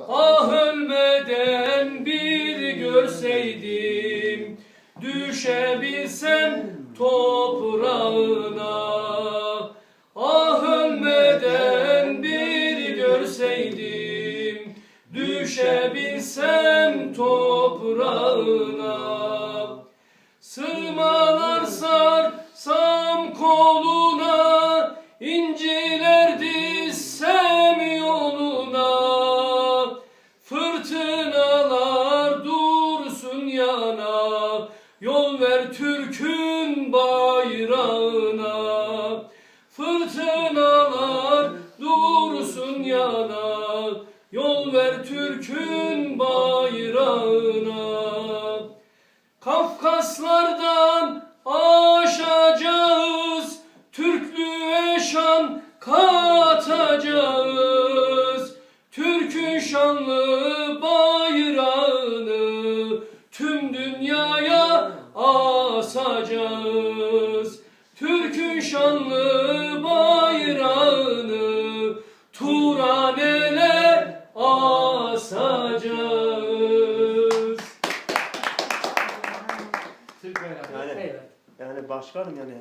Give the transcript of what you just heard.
Ah ölmeden bir görseydim Düşebilsem toprağına. Ah ölmeden bir görseydim Düşebilsem toprağına. Sırmalar sarsam kolu Yol ver Türk'ün bayrağına. Fırtınalar dursun yana. Yol ver Türk'ün bayrağına. Kafkaslardan aşacağız, Türklüğe şan katacağız. Türk'ün şanlı bayrağını tüm dünyaya asacağız. Türk'ün şanlı bayrağını Turanele asacağız. Türk bayrağı. Yani, yani başkanım yani